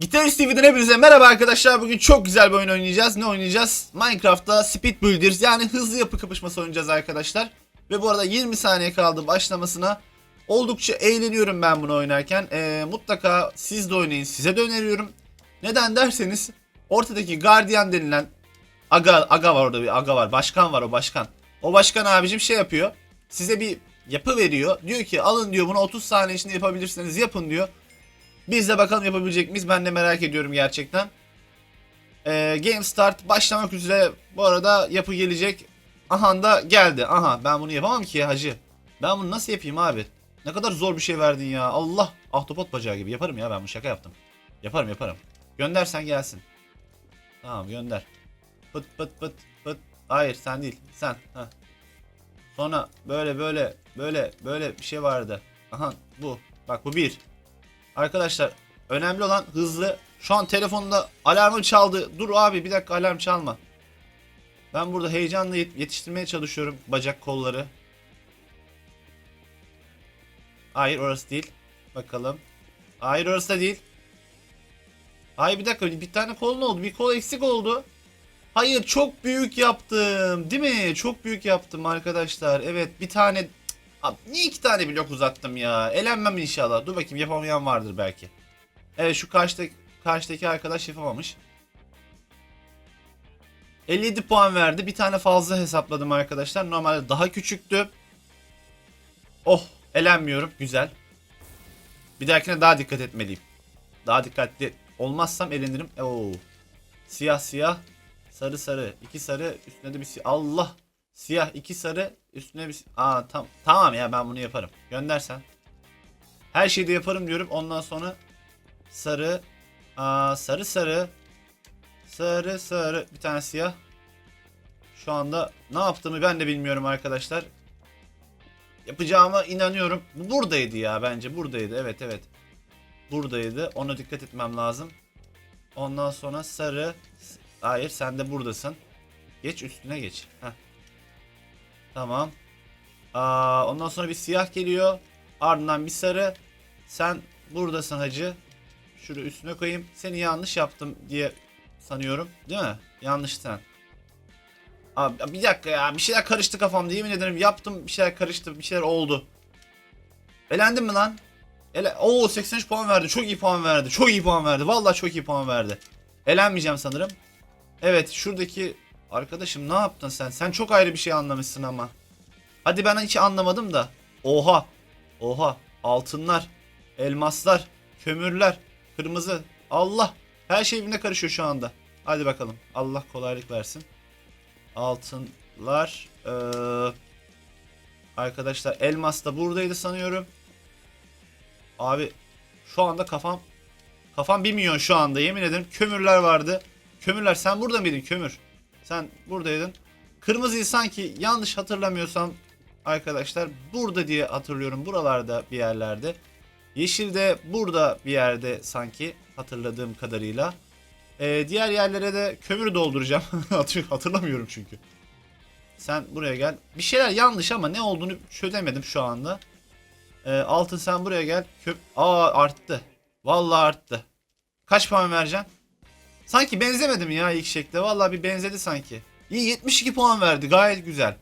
Gitarist TV'den hepinize merhaba arkadaşlar. Bugün çok güzel bir oyun oynayacağız. Ne oynayacağız? Minecraft'ta Speed Builders yani hızlı yapı kapışması oynayacağız arkadaşlar. Ve bu arada 20 saniye kaldı başlamasına. Oldukça eğleniyorum ben bunu oynarken. Ee, mutlaka siz de oynayın. Size de öneriyorum. Neden derseniz ortadaki Guardian denilen aga, aga var orada bir aga var. Başkan var o başkan. O başkan abicim şey yapıyor. Size bir yapı veriyor. Diyor ki alın diyor bunu 30 saniye içinde yapabilirsiniz yapın diyor. Biz de bakalım yapabilecek miyiz? Ben de merak ediyorum gerçekten. Ee, Game Start başlamak üzere. Bu arada yapı gelecek. Aha da geldi. Aha ben bunu yapamam ki ya hacı. Ben bunu nasıl yapayım abi? Ne kadar zor bir şey verdin ya. Allah. Ahtapot bacağı gibi. Yaparım ya ben bunu şaka yaptım. Yaparım yaparım. Göndersen gelsin. Tamam gönder. Pıt pıt pıt pıt. Hayır sen değil. Sen. Heh. Sonra böyle böyle böyle böyle bir şey vardı. Aha bu. Bak bu bir. Arkadaşlar önemli olan hızlı. Şu an telefonda alarmı çaldı. Dur abi bir dakika alarm çalma. Ben burada heyecanla yet- yetiştirmeye çalışıyorum bacak kolları. Hayır orası değil. Bakalım. Hayır orası da değil. Hayır bir dakika bir tane kol ne oldu? Bir kol eksik oldu. Hayır çok büyük yaptım. Değil mi? Çok büyük yaptım arkadaşlar. Evet bir tane Abi, niye iki tane blok uzattım ya? Elenmem inşallah. Dur bakayım yapamayan vardır belki. Evet şu karşıdaki, karşıdaki arkadaş yapamamış. 57 puan verdi. Bir tane fazla hesapladım arkadaşlar. Normalde daha küçüktü. Oh elenmiyorum. Güzel. Bir dahakine daha dikkat etmeliyim. Daha dikkatli olmazsam elenirim. Oo. Siyah siyah. Sarı sarı. iki sarı. Üstüne de bir siyah. Allah. Siyah iki sarı. Üstüne bir... si- Aa tam, tamam ya ben bunu yaparım. Göndersen. Her şeyi de yaparım diyorum. Ondan sonra sarı. Aa, sarı sarı. Sarı sarı. Bir tane siyah. Şu anda ne yaptığımı ben de bilmiyorum arkadaşlar. Yapacağıma inanıyorum. Bu Buradaydı ya bence. Buradaydı. Evet evet. Buradaydı. Ona dikkat etmem lazım. Ondan sonra sarı. Hayır sen de buradasın. Geç üstüne geç. Heh. Tamam. Aa, ondan sonra bir siyah geliyor. Ardından bir sarı. Sen buradasın hacı. Şunu üstüne koyayım. Seni yanlış yaptım diye sanıyorum. Değil mi? Yanlış sen. Abi bir dakika ya. Bir şeyler karıştı kafamda. Yemin ederim yaptım. Bir şeyler karıştı. Bir şeyler oldu. Elendin mi lan? Ele Oo 83 puan verdi. Çok iyi puan verdi. Çok iyi puan verdi. Vallahi çok iyi puan verdi. Elenmeyeceğim sanırım. Evet şuradaki arkadaşım ne yaptın sen? Sen çok ayrı bir şey anlamışsın ama. Hadi ben hiç anlamadım da. Oha. Oha. Altınlar. Elmaslar. Kömürler. Kırmızı. Allah. Her şey birbirine karışıyor şu anda. Hadi bakalım. Allah kolaylık versin. Altınlar. Ee, arkadaşlar elmas da buradaydı sanıyorum. Abi şu anda kafam kafam bir milyon şu anda yemin ederim kömürler vardı. Kömürler sen burada mıydın kömür? Sen buradaydın. Kırmızıyı sanki yanlış hatırlamıyorsam arkadaşlar burada diye hatırlıyorum. Buralarda bir yerlerde. Yeşil de burada bir yerde sanki hatırladığım kadarıyla. Ee, diğer yerlere de kömür dolduracağım. Hatır- Hatırlamıyorum çünkü. Sen buraya gel. Bir şeyler yanlış ama ne olduğunu çözemedim şu anda. Ee, altın sen buraya gel. Köp Aa arttı. Vallahi arttı. Kaç puan vereceksin? Sanki benzemedim ya ilk şekle. Vallahi bir benzedi sanki. İyi 72 puan verdi. Gayet güzel.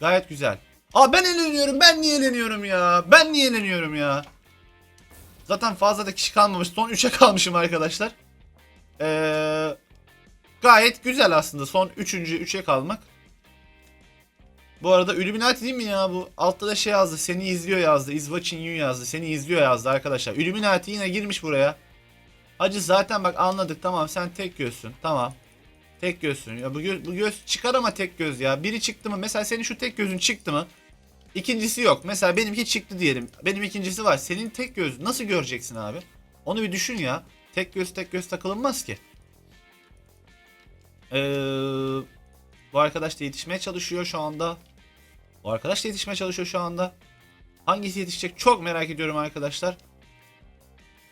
Gayet güzel. Aa ben eğleniyorum. Ben niye eğleniyorum ya? Ben niye eğleniyorum ya? Zaten fazla da kişi kalmamış. Son 3'e kalmışım arkadaşlar. Ee, gayet güzel aslında. Son 3. 3'e kalmak. Bu arada Illuminati değil mi ya bu? Altta da şey yazdı. Seni izliyor yazdı. Is watching you yazdı. Seni izliyor yazdı arkadaşlar. Illuminati yine girmiş buraya. Hacı zaten bak anladık tamam sen tek gözsün. Tamam. Tek gözsün. Ya bu göz, bu göz çıkar ama tek göz ya. Biri çıktı mı? Mesela senin şu tek gözün çıktı mı? İkincisi yok. Mesela benimki çıktı diyelim. Benim ikincisi var. Senin tek göz nasıl göreceksin abi? Onu bir düşün ya. Tek göz tek göz takılınmaz ki. Ee, bu arkadaş da yetişmeye çalışıyor şu anda. Bu arkadaş da yetişmeye çalışıyor şu anda. Hangisi yetişecek çok merak ediyorum arkadaşlar.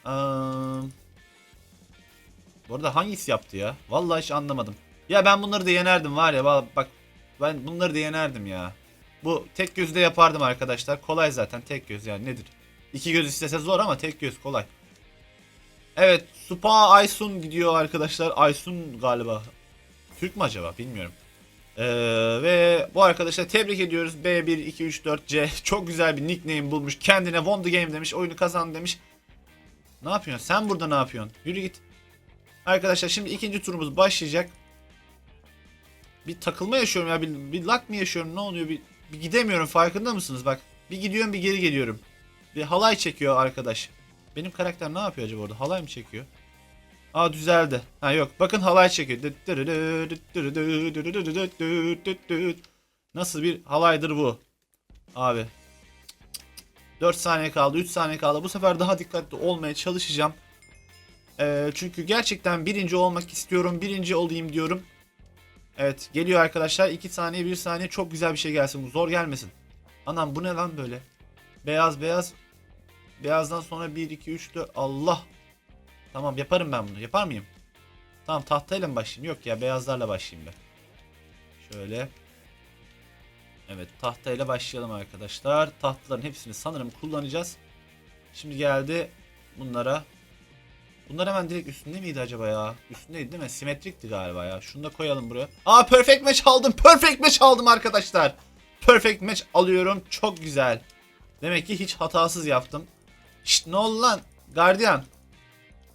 Ee, bu arada hangisi yaptı ya? Vallahi hiç anlamadım. Ya ben bunları da yenerdim var ya bak ben bunları da yenerdim ya. Bu tek gözde yapardım arkadaşlar. Kolay zaten tek göz yani nedir? İki göz istese zor ama tek göz kolay. Evet Supa Aysun gidiyor arkadaşlar. Aysun galiba. Türk mü acaba bilmiyorum. Ee, ve bu arkadaşlar tebrik ediyoruz. B1 2 3 4 C çok güzel bir nickname bulmuş. Kendine won game demiş. Oyunu kazan demiş. Ne yapıyorsun? Sen burada ne yapıyorsun? Yürü git. Arkadaşlar şimdi ikinci turumuz başlayacak. Bir takılma yaşıyorum ya. Bir, bir lag mı yaşıyorum? Ne oluyor? Bir, bir gidemiyorum. Farkında mısınız? Bak. Bir gidiyorum bir geri geliyorum. Bir halay çekiyor arkadaş. Benim karakter ne yapıyor acaba orada? Halay mı çekiyor? Aa düzeldi. Ha yok. Bakın halay çekiyor. Nasıl bir halaydır bu? Abi. 4 saniye kaldı. 3 saniye kaldı. Bu sefer daha dikkatli olmaya çalışacağım. Ee, çünkü gerçekten birinci olmak istiyorum. Birinci olayım diyorum. Evet geliyor arkadaşlar. 2 saniye 1 saniye çok güzel bir şey gelsin. Zor gelmesin. Anam bu ne lan böyle? Beyaz beyaz. Beyazdan sonra 1 2 3 4 Allah. Tamam yaparım ben bunu. Yapar mıyım? Tamam tahtayla mı başlayayım? Yok ya beyazlarla başlayayım ben. Şöyle. Evet tahtayla başlayalım arkadaşlar. Tahtaların hepsini sanırım kullanacağız. Şimdi geldi bunlara. Bunlar hemen direkt üstünde miydi acaba ya? Üstündeydi değil mi? Simetrikti galiba ya. Şunu da koyalım buraya. Aa perfect match aldım. Perfect match aldım arkadaşlar. Perfect match alıyorum. Çok güzel. Demek ki hiç hatasız yaptım. Şşt ne oldu lan? Gardiyan.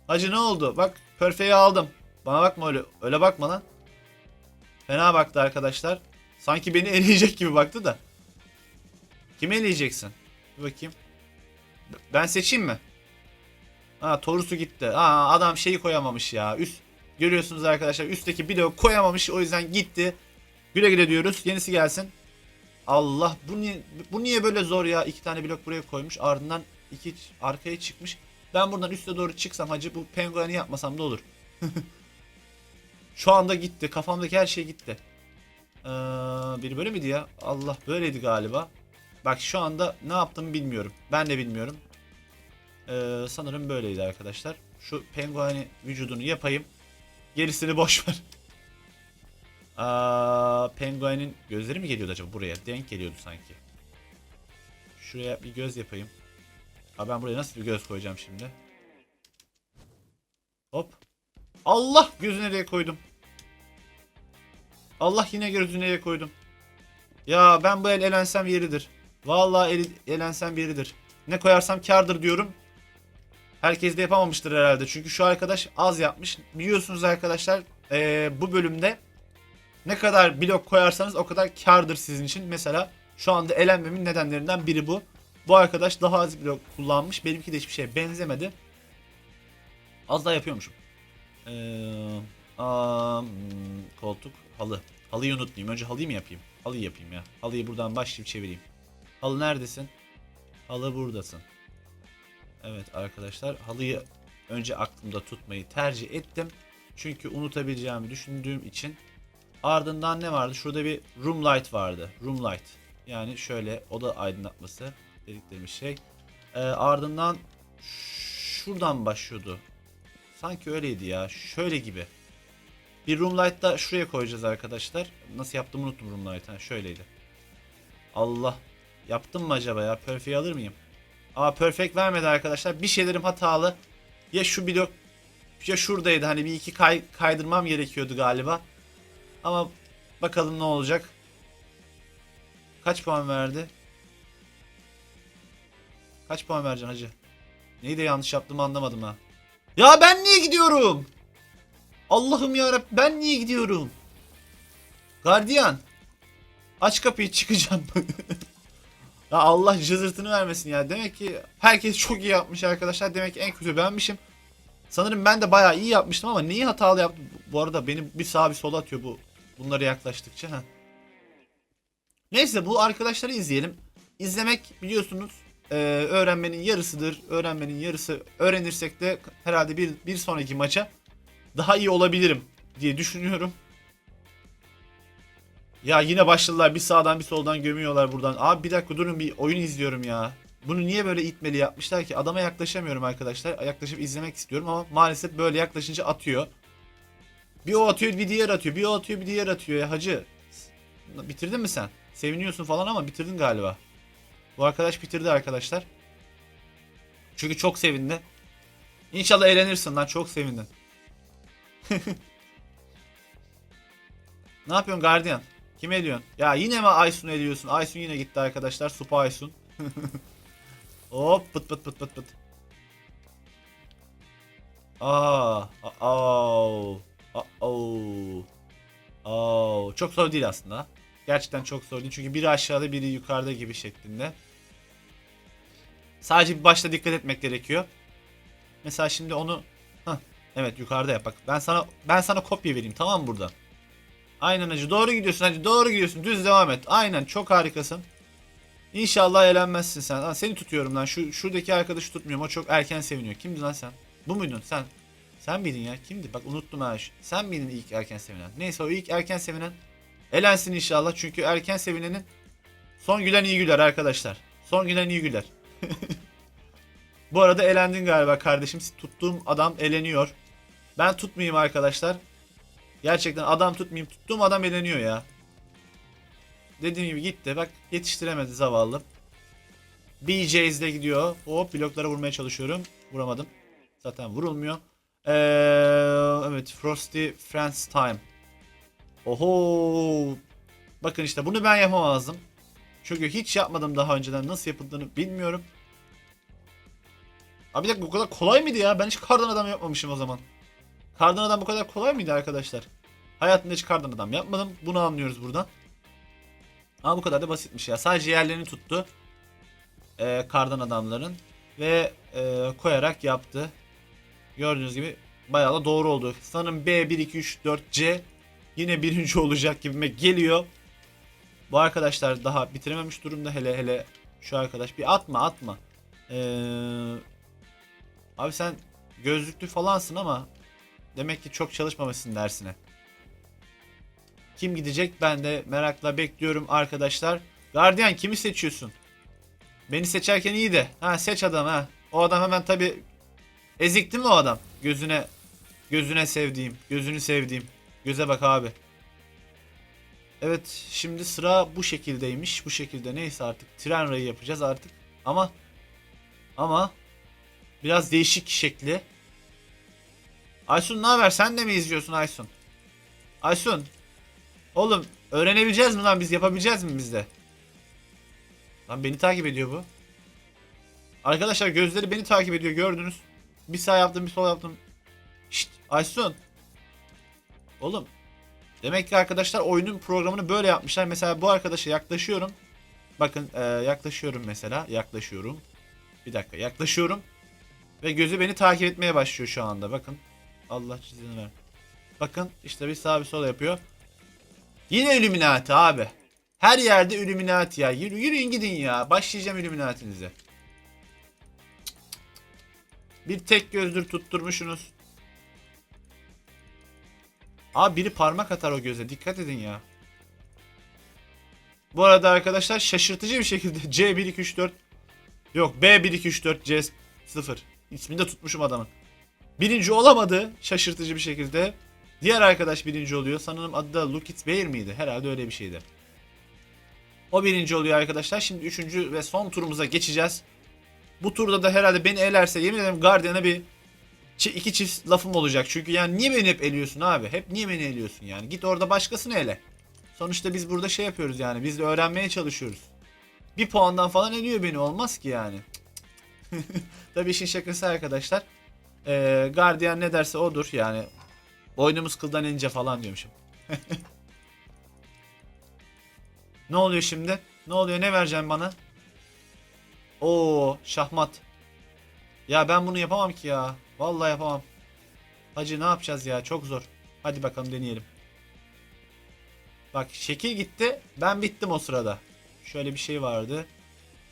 Hacı ne oldu? Bak perfect'i aldım. Bana bakma öyle. Öyle bakma lan. Fena baktı arkadaşlar. Sanki beni eleyecek gibi baktı da. Kimi eleyeceksin? Bir bakayım. Ben seçeyim mi? Ha Torus'u gitti. Aa adam şeyi koyamamış ya. Üst görüyorsunuz arkadaşlar üstteki bloğu koyamamış o yüzden gitti. Güle güle diyoruz. Yenisi gelsin. Allah bu niye bu niye böyle zor ya? İki tane blok buraya koymuş. Ardından iki arkaya çıkmış. Ben buradan üste doğru çıksam hacı bu pengueni yapmasam da olur. Şu anda gitti. Kafamdaki her şey gitti. Ee, biri böyle miydi ya? Allah böyleydi galiba. Bak şu anda ne yaptığımı bilmiyorum. Ben de bilmiyorum. Ee, sanırım böyleydi arkadaşlar. Şu pengueni vücudunu yapayım. Gerisini boş ver. Aa, penguenin gözleri mi geliyordu acaba buraya? Denk geliyordu sanki. Şuraya bir göz yapayım. Aa, ben buraya nasıl bir göz koyacağım şimdi? Hop. Allah gözü nereye koydum? Allah yine gözü nereye koydum? Ya ben bu el elensem yeridir. Vallahi el, elensem yeridir. Ne koyarsam kardır diyorum. Herkes de yapamamıştır herhalde. Çünkü şu arkadaş az yapmış. Biliyorsunuz arkadaşlar eee, bu bölümde ne kadar blok koyarsanız o kadar kardır sizin için. Mesela şu anda elenmemin nedenlerinden biri bu. Bu arkadaş daha az blok kullanmış. Benimki de hiçbir şeye benzemedi. Az daha yapıyormuşum. Aa, hmm, koltuk, halı. Halıyı unutmayayım. Önce halıyı mı yapayım? Halıyı yapayım ya. Halıyı buradan başlayıp çevireyim. Halı neredesin? Halı buradasın. Evet arkadaşlar halıyı önce aklımda tutmayı tercih ettim. Çünkü unutabileceğimi düşündüğüm için. Ardından ne vardı? Şurada bir room light vardı. Room light. Yani şöyle oda aydınlatması dedikleri bir şey. Ee, ardından şuradan başlıyordu. Sanki öyleydi ya. Şöyle gibi. Bir room light da şuraya koyacağız arkadaşlar. Nasıl yaptığımı unuttum room light. Ha, şöyleydi. Allah. Yaptım mı acaba ya? Perfect'i alır mıyım? Aa perfect vermedi arkadaşlar. Bir şeylerim hatalı. Ya şu blok ya şuradaydı. Hani bir iki kay, kaydırmam gerekiyordu galiba. Ama bakalım ne olacak. Kaç puan verdi? Kaç puan vereceksin hacı? Neyi de yanlış yaptığımı anlamadım ha. Ya ben niye gidiyorum? Allah'ım ya ben niye gidiyorum? Gardiyan. Aç kapıyı çıkacağım. ya Allah cızırtını vermesin ya. Demek ki herkes çok iyi yapmış arkadaşlar. Demek ki en kötü benmişim. Sanırım ben de bayağı iyi yapmıştım ama neyi hatalı yaptım? Bu arada beni bir sağa bir sola atıyor bu bunlara yaklaştıkça. Ha. Neyse bu arkadaşları izleyelim. İzlemek biliyorsunuz e, öğrenmenin yarısıdır. Öğrenmenin yarısı öğrenirsek de herhalde bir, bir sonraki maça daha iyi olabilirim diye düşünüyorum. Ya yine başladılar bir sağdan bir soldan gömüyorlar buradan. Abi bir dakika durun bir oyun izliyorum ya. Bunu niye böyle itmeli yapmışlar ki? Adama yaklaşamıyorum arkadaşlar. Yaklaşıp izlemek istiyorum ama maalesef böyle yaklaşınca atıyor. Bir o atıyor bir diğer atıyor. Bir o atıyor bir diğer atıyor ya hacı. Bitirdin mi sen? Seviniyorsun falan ama bitirdin galiba. Bu arkadaş bitirdi arkadaşlar. Çünkü çok sevindi. İnşallah eğlenirsin lan çok sevindim. ne yapıyorsun gardiyan? Kime ediyorsun? Ya yine mi Aysun ediyorsun? Aysun yine gitti arkadaşlar. Supa Aysun. Hop pıt pıt pıt pıt pıt. Aa, aa, aa, aa. Çok zor değil aslında. Gerçekten çok zor değil. Çünkü biri aşağıda biri yukarıda gibi şeklinde. Sadece bir başta dikkat etmek gerekiyor. Mesela şimdi onu Hah, evet yukarıda yap bak. Ben sana ben sana kopya vereyim tamam mı burada? Aynen hacı doğru gidiyorsun hacı doğru gidiyorsun. Düz devam et. Aynen çok harikasın. İnşallah eğlenmezsin sen. Lan seni tutuyorum lan. Şu şuradaki arkadaşı tutmuyorum. O çok erken seviniyor. Kimdi lan sen? Bu muydun sen? Sen miydin ya? Kimdi? Bak unuttum ha. Sen miydin ilk erken sevinen? Neyse o ilk erken sevinen elensin inşallah. Çünkü erken sevinenin son gülen iyi güler arkadaşlar. Son gülen iyi güler. Bu arada elendin galiba kardeşim. Tuttuğum adam eleniyor. Ben tutmayayım arkadaşlar. Gerçekten adam tutmayayım. Tuttuğum adam eleniyor ya. Dediğim gibi gitti. Bak yetiştiremedi zavallı. BJ's de gidiyor. Hop bloklara vurmaya çalışıyorum. Vuramadım. Zaten vurulmuyor. Ee, evet Frosty Friends Time. Oho. Bakın işte bunu ben yapamazdım. Çünkü hiç yapmadım daha önceden. Nasıl yapıldığını bilmiyorum. Abi bir dakika bu kadar kolay mıydı ya? Ben hiç kardan adam yapmamışım o zaman. Kardan adam bu kadar kolay mıydı arkadaşlar? Hayatımda hiç kardan adam yapmadım. Bunu anlıyoruz buradan. Ama bu kadar da basitmiş ya. Sadece yerlerini tuttu. Ee, kardan adamların. Ve e, koyarak yaptı. Gördüğünüz gibi bayağı da doğru oldu. Sanırım B 1 2 3 4 C yine birinci olacak gibime geliyor. Bu arkadaşlar daha bitirememiş durumda. Hele hele şu arkadaş bir atma atma. Ee, abi sen gözlüklü falansın ama demek ki çok çalışmamışsın dersine. Kim gidecek ben de merakla bekliyorum arkadaşlar. Gardiyan kimi seçiyorsun? Beni seçerken iyi de. Ha seç adam ha. O adam hemen tabi ezik değil mi o adam? Gözüne gözüne sevdiğim, gözünü sevdiğim. Göze bak abi. Evet şimdi sıra bu şekildeymiş. Bu şekilde neyse artık tren rayı yapacağız artık. Ama ama biraz değişik şekli. Aysun ne haber? Sen de mi izliyorsun Aysun? Aysun. Oğlum öğrenebileceğiz mi lan biz yapabileceğiz mi biz de? Lan beni takip ediyor bu. Arkadaşlar gözleri beni takip ediyor gördünüz. Bir sağ yaptım bir sol yaptım. Şşt Aysun. Oğlum. Demek ki arkadaşlar oyunun programını böyle yapmışlar. Mesela bu arkadaşa yaklaşıyorum. Bakın e, yaklaşıyorum mesela. Yaklaşıyorum. Bir dakika yaklaşıyorum. Ve gözü beni takip etmeye başlıyor şu anda. Bakın. Allah çizini ver. Bakın işte bir sağ bir sol yapıyor. Yine Illuminati abi. Her yerde Illuminati ya. Yürü, yürüyün gidin ya. Başlayacağım Illuminati'nize. Bir tek gözdür tutturmuşsunuz. Abi biri parmak atar o göze. Dikkat edin ya. Bu arada arkadaşlar şaşırtıcı bir şekilde C1 2 3 4 Yok B1 2 3 4 C 0 İsmini de tutmuşum adamın. Birinci olamadı şaşırtıcı bir şekilde. Diğer arkadaş birinci oluyor. Sanırım adı da Lukit Bear miydi? Herhalde öyle bir şeydi. O birinci oluyor arkadaşlar. Şimdi üçüncü ve son turumuza geçeceğiz. Bu turda da herhalde beni elerse yemin ederim Guardian'a bir iki çift lafım olacak. Çünkü yani niye beni hep eliyorsun abi? Hep niye beni eliyorsun yani? Git orada başkasını ele. Sonuçta biz burada şey yapıyoruz yani. Biz de öğrenmeye çalışıyoruz. Bir puandan falan eliyor beni. Olmaz ki yani. Tabii işin şakası arkadaşlar. Ee, Guardian ne derse odur yani. Boynumuz kıldan ince falan diyormuşum. ne oluyor şimdi? Ne oluyor? Ne vereceksin bana? Oo, şahmat. Ya ben bunu yapamam ki ya. Vallahi yapamam. Hacı ne yapacağız ya? Çok zor. Hadi bakalım deneyelim. Bak şekil gitti. Ben bittim o sırada. Şöyle bir şey vardı.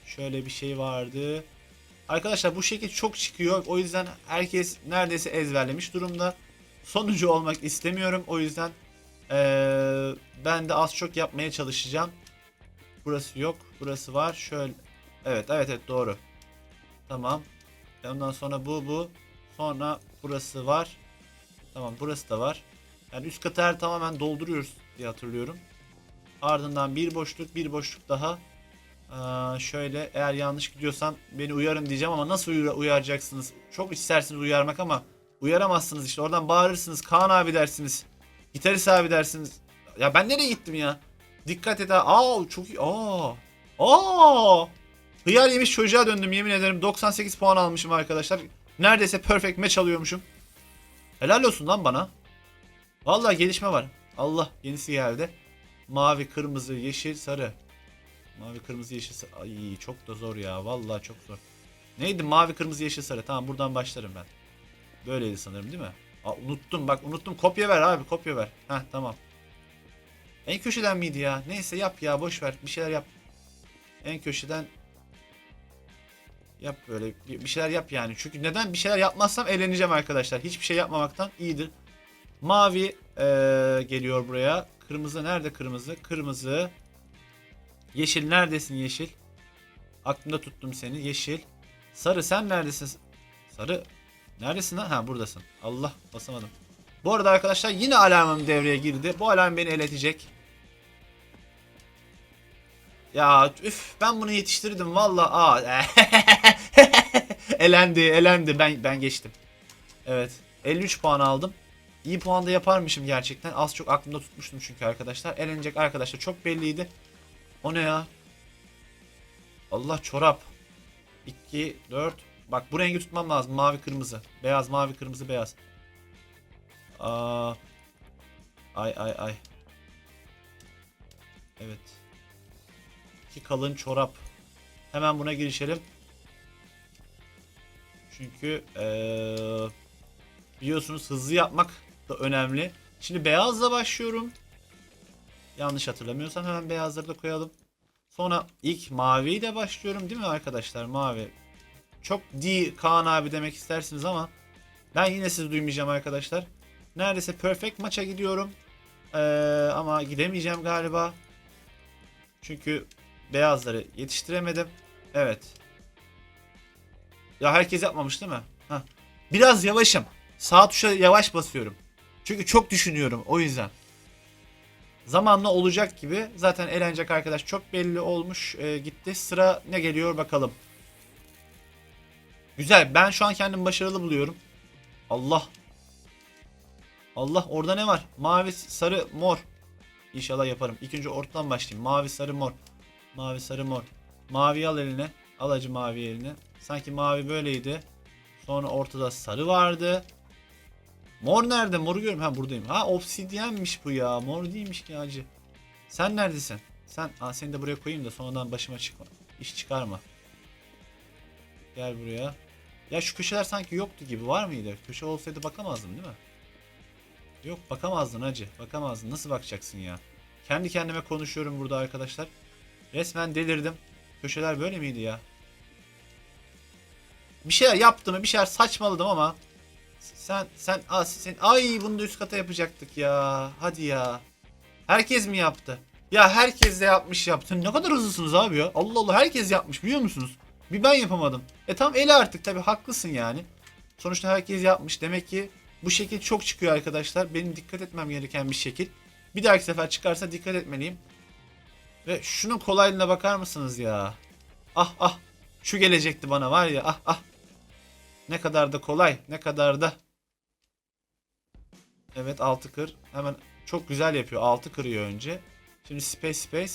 Şöyle bir şey vardı. Arkadaşlar bu şekil çok çıkıyor. O yüzden herkes neredeyse ezberlemiş durumda. Sonuncu olmak istemiyorum. O yüzden eee, ben de az çok yapmaya çalışacağım. Burası yok. Burası var. Şöyle. Evet evet evet doğru. Tamam. Ondan sonra bu bu. Sonra burası var. Tamam burası da var. Yani üst katı her tamamen dolduruyoruz diye hatırlıyorum. Ardından bir boşluk bir boşluk daha. Aa, şöyle eğer yanlış gidiyorsam beni uyarın diyeceğim ama nasıl uyar- uyaracaksınız? Çok istersiniz uyarmak ama uyaramazsınız işte. Oradan bağırırsınız. Kaan abi dersiniz. Gitarist abi dersiniz. Ya ben nereye gittim ya? Dikkat et ha. Aa çok iyi. Aa. Aa. Hıyar yemiş çocuğa döndüm yemin ederim. 98 puan almışım arkadaşlar. Neredeyse perfect match alıyormuşum. Helal olsun lan bana. Vallahi gelişme var. Allah yenisi geldi. Mavi, kırmızı, yeşil, sarı. Mavi, kırmızı, yeşil, sarı. Ay çok da zor ya. Vallahi çok zor. Neydi? Mavi, kırmızı, yeşil, sarı. Tamam buradan başlarım ben. Böyleydi sanırım değil mi? Aa, unuttum bak unuttum. Kopya ver abi kopya ver. Heh tamam. En köşeden miydi ya? Neyse yap ya boş ver. Bir şeyler yap. En köşeden yap böyle bir şeyler yap yani. Çünkü neden bir şeyler yapmazsam eğleneceğim arkadaşlar. Hiçbir şey yapmamaktan iyidir. Mavi eee, geliyor buraya. Kırmızı nerede kırmızı? Kırmızı. Yeşil neredesin yeşil? Aklımda tuttum seni. Yeşil. Sarı sen neredesin? Sarı neredesin lan? Ha buradasın. Allah basamadım. Bu arada arkadaşlar yine alarmım devreye girdi. Bu alarm beni eletecek. Ya üf ben bunu yetiştirdim valla. Aa. elendi elendi ben ben geçtim. Evet 53 puan aldım. İyi puan da yaparmışım gerçekten. Az çok aklımda tutmuştum çünkü arkadaşlar. Elenecek arkadaşlar çok belliydi. O ne ya? Allah çorap. 2, 4. Bak bu rengi tutmam lazım. Mavi kırmızı. Beyaz mavi kırmızı beyaz. Aa. Ay ay ay. Evet. İki kalın çorap. Hemen buna girişelim. Çünkü eee, biliyorsunuz hızlı yapmak da önemli. Şimdi beyazla başlıyorum. Yanlış hatırlamıyorsam hemen beyazları da koyalım. Sonra ilk maviyle başlıyorum değil mi arkadaşlar? Mavi. Çok D Kaan abi demek istersiniz ama ben yine sizi duymayacağım arkadaşlar. Neredeyse perfect maça gidiyorum. Ee, ama gidemeyeceğim galiba. Çünkü beyazları yetiştiremedim. Evet. Ya herkes yapmamış değil mi? Hah. Biraz yavaşım. Sağ tuşa yavaş basıyorum. Çünkü çok düşünüyorum o yüzden. Zamanla olacak gibi. Zaten eğlenecek arkadaş çok belli olmuş. Ee, gitti. Sıra ne geliyor bakalım. Güzel. Ben şu an kendimi başarılı buluyorum. Allah. Allah orada ne var? Mavi, sarı, mor. İnşallah yaparım. İlk önce ortadan başlayayım. Mavi, sarı, mor. Mavi, sarı, mor. Mavi al eline. Al mavi eline. Sanki mavi böyleydi. Sonra ortada sarı vardı. Mor nerede? Moru görüyorum. Ha buradayım. Ha obsidyenmiş bu ya. Mor değilmiş ki acı. Sen neredesin? Sen Aa, seni de buraya koyayım da sonradan başıma çıkma. İş çıkarma. Gel buraya. Ya şu köşeler sanki yoktu gibi. Var mıydı? Köşe olsaydı bakamazdım değil mi? Yok bakamazdın hacı. Bakamazdın. Nasıl bakacaksın ya? Kendi kendime konuşuyorum burada arkadaşlar. Resmen delirdim. Köşeler böyle miydi ya? Bir şeyler yaptım, bir şeyler saçmaladım ama sen sen aa, sen ay bunu da üst kata yapacaktık ya. Hadi ya. Herkes mi yaptı? Ya herkes de yapmış yaptı. Ne kadar hızlısınız abi ya. Allah Allah herkes yapmış biliyor musunuz? Bir ben yapamadım. E tam eli artık tabi haklısın yani. Sonuçta herkes yapmış. Demek ki bu şekil çok çıkıyor arkadaşlar. Benim dikkat etmem gereken bir şekil. Bir dahaki sefer çıkarsa dikkat etmeliyim. Ve şunun kolaylığına bakar mısınız ya? Ah ah. Şu gelecekti bana var ya ah ah. Ne kadar da kolay. Ne kadar da. Evet altı kır. Hemen çok güzel yapıyor. Altı kırıyor önce. Şimdi space space.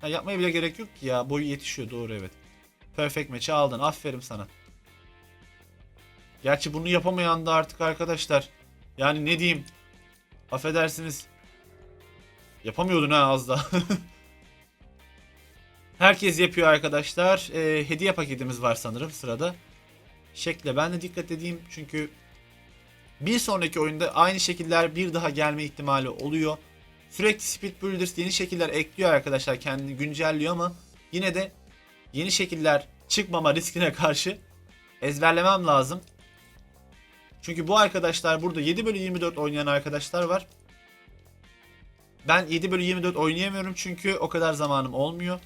Ha, yapmaya bile gerek yok ki ya. Boyu yetişiyor doğru evet. Perfect match'i aldın. Aferin sana. Gerçi bunu yapamayan da artık arkadaşlar. Yani ne diyeyim. Affedersiniz. Yapamıyordun ha az da. Herkes yapıyor arkadaşlar. Ee, hediye paketimiz var sanırım sırada. Şekle ben de dikkat edeyim çünkü bir sonraki oyunda aynı şekiller bir daha gelme ihtimali oluyor. Sürekli Speed Builders yeni şekiller ekliyor arkadaşlar kendini güncelliyor ama yine de yeni şekiller çıkmama riskine karşı ezberlemem lazım. Çünkü bu arkadaşlar burada 7 bölü 24 oynayan arkadaşlar var. Ben 7 bölü 24 oynayamıyorum çünkü o kadar zamanım olmuyor.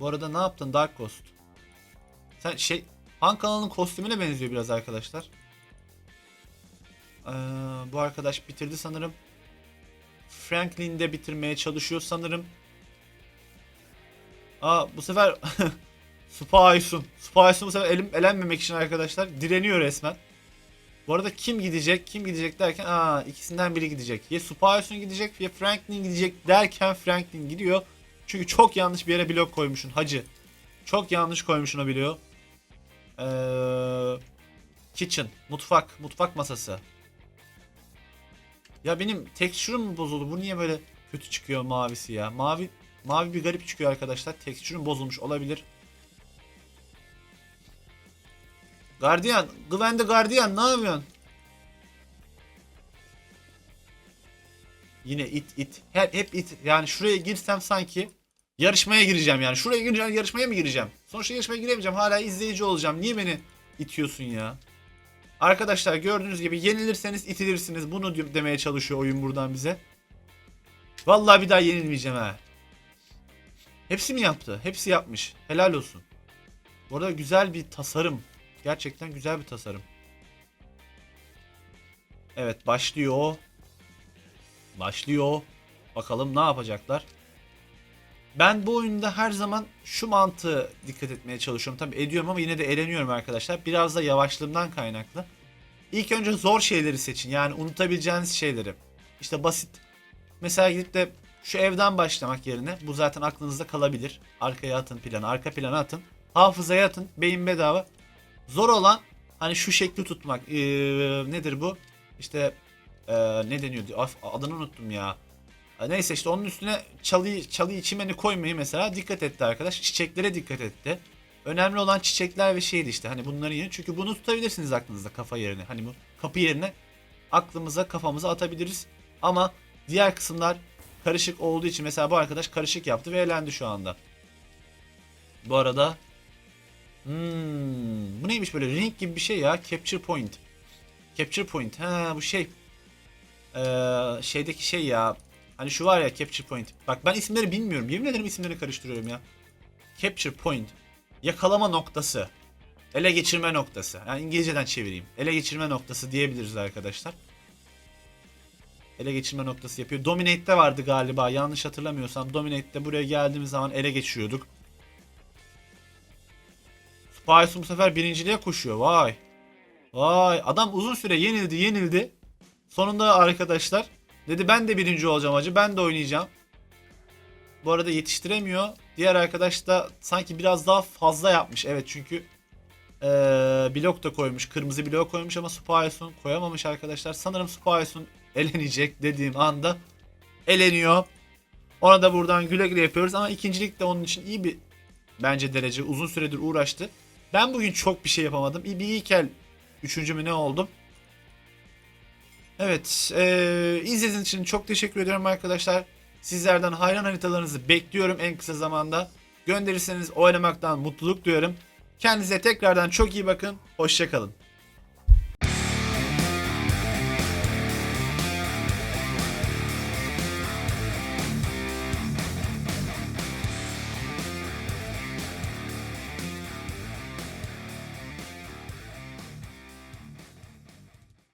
Bu arada ne yaptın Dark Ghost? Sen şey Han kanalının kostümüne benziyor biraz arkadaşlar. Ee, bu arkadaş bitirdi sanırım. Franklin de bitirmeye çalışıyor sanırım. Aa bu sefer Spaysun. Spaysun bu sefer elim, elenmemek için arkadaşlar direniyor resmen. Bu arada kim gidecek? Kim gidecek derken aa ikisinden biri gidecek. Ya Spaysun gidecek ya Franklin gidecek derken Franklin gidiyor. Çünkü çok yanlış bir yere blok koymuşsun hacı. Çok yanlış koymuşsun o bloğu. Ee, kitchen. Mutfak. Mutfak masası. Ya benim texture'ım mı bozuldu? Bu niye böyle kötü çıkıyor mavisi ya? Mavi mavi bir garip çıkıyor arkadaşlar. Texture'ım bozulmuş olabilir. Guardian, Gwen de Guardian ne yapıyorsun? Yine it it. Hep, hep it. Yani şuraya girsem sanki yarışmaya gireceğim yani. Şuraya gireceğim yarışmaya mı gireceğim? Sonuçta yarışmaya giremeyeceğim. Hala izleyici olacağım. Niye beni itiyorsun ya? Arkadaşlar gördüğünüz gibi yenilirseniz itilirsiniz. Bunu demeye çalışıyor oyun buradan bize. Vallahi bir daha yenilmeyeceğim ha. Hepsi mi yaptı? Hepsi yapmış. Helal olsun. Bu arada güzel bir tasarım. Gerçekten güzel bir tasarım. Evet başlıyor. Başlıyor. Bakalım ne yapacaklar. Ben bu oyunda her zaman şu mantığı dikkat etmeye çalışıyorum. Tabi ediyorum ama yine de eğleniyorum arkadaşlar. Biraz da yavaşlığımdan kaynaklı. İlk önce zor şeyleri seçin. Yani unutabileceğiniz şeyleri. İşte basit. Mesela gidip de şu evden başlamak yerine bu zaten aklınızda kalabilir. Arkaya atın planı, arka plana atın. Hafızaya atın. Beyin bedava. Zor olan hani şu şekli tutmak. Ee, nedir bu? İşte ee, ne deniyordu? Af, adını unuttum ya. Neyse işte onun üstüne çalıyı, çalıyı çimeni koymayı mesela dikkat etti arkadaş. Çiçeklere dikkat etti. Önemli olan çiçekler ve şeydi işte. Hani bunların yerine. Çünkü bunu tutabilirsiniz aklınızda kafa yerine. Hani bu kapı yerine aklımıza kafamıza atabiliriz. Ama diğer kısımlar karışık olduğu için mesela bu arkadaş karışık yaptı ve eğlendi şu anda. Bu arada hmm, bu neymiş böyle ring gibi bir şey ya. Capture point. Capture point. Ha bu şey. Ee, şeydeki şey ya. Hani şu var ya capture point. Bak ben isimleri bilmiyorum. Yemin ederim isimleri karıştırıyorum ya. Capture point. Yakalama noktası. Ele geçirme noktası. Yani İngilizceden çevireyim. Ele geçirme noktası diyebiliriz arkadaşlar. Ele geçirme noktası yapıyor. Dominate'de vardı galiba. Yanlış hatırlamıyorsam. Dominate'de buraya geldiğimiz zaman ele geçiriyorduk. Spice bu sefer birinciliğe koşuyor. Vay. Vay. Adam uzun süre yenildi yenildi. Sonunda arkadaşlar dedi ben de birinci olacağım acı. Ben de oynayacağım. Bu arada yetiştiremiyor. Diğer arkadaş da sanki biraz daha fazla yapmış. Evet çünkü eee blok da koymuş. Kırmızı blok koymuş ama Spyson koyamamış arkadaşlar. Sanırım Spyson elenecek dediğim anda eleniyor. Ona da buradan güle güle yapıyoruz ama ikincilik de onun için iyi bir bence derece. Uzun süredir uğraştı. Ben bugün çok bir şey yapamadım. Bir bir ilk el üçüncü mü ne oldum? Evet, eee izlediğiniz için çok teşekkür ediyorum arkadaşlar. Sizlerden hayran haritalarınızı bekliyorum en kısa zamanda. Gönderirseniz oynamaktan mutluluk duyarım. Kendinize tekrardan çok iyi bakın. Hoşçakalın.